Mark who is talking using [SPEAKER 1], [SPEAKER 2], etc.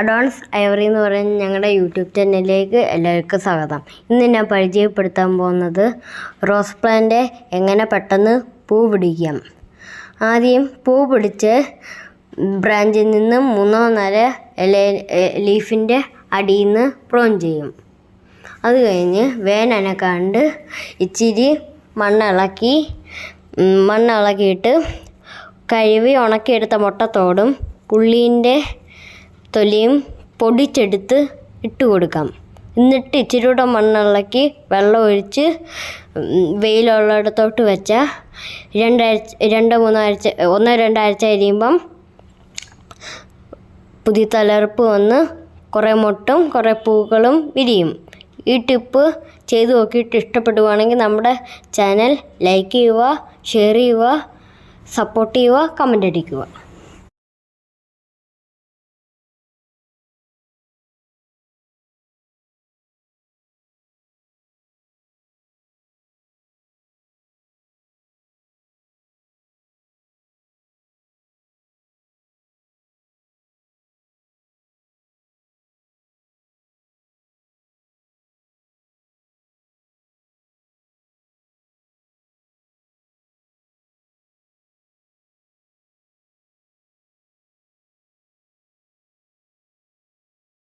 [SPEAKER 1] Adorns Ivory എന്ന് പറയുന്ന ഞങ്ങളുടെ യൂട്യൂബ് ചാനലിലേക്ക് എല്ലാവർക്കും സ്വാഗതം. ഇന്ന് ഞാൻ പരിചയപ്പെടുത്താൻ പോകുന്നത് റോസ് പ്ലാന്റ് എങ്ങനെ പെട്ടെന്ന് പൂ പിടിക്കാം. ആദ്യം പൂ പിടിച്ച് ബ്രാഞ്ചിൽ നിന്ന് മൂന്നോ നാല് ഇല ലീഫിന്റെ അടിയിൽ നിന്ന് പ്രോൺ ചെയ്യും. അത് കഴിഞ്ഞ് വേനനക്കാണ്ട് ഇച്ചിരി മണ്ണിളക്കി മണ്ണിളക്കിയിട്ട് കഴുകി ഉണക്കിയെടുത്ത മുട്ടത്തോടും ഉള്ളീന്റെ തൊലിയും പൊടിച്ചെടുത്ത് ഇട്ട് കൊടുക്കാം. എന്നിട്ട് ഇച്ചിരി കൂടെ മണ്ണിളക്കി വെള്ളം ഒഴിച്ച് വെയിലുള്ളിടത്തോട്ട് വെച്ചാൽ രണ്ടാഴ്ച രണ്ട് മൂന്നാഴ്ച ഒന്നോ രണ്ടാഴ്ച കഴിയുമ്പം പുതിയ തലർപ്പ് വന്ന് കുറേ മുട്ടും കുറേ പൂക്കളും വിരിയും. ഈ ടിപ്പ് ചെയ്തു നോക്കിയിട്ട് ഇഷ്ടപ്പെടുവാണെങ്കിൽ നമ്മുടെ ചാനൽ ലൈക്ക് ചെയ്യുക ഷെയർ ചെയ്യുക സപ്പോർട്ട് ചെയ്യുക കമന്റ് അടിക്കുക.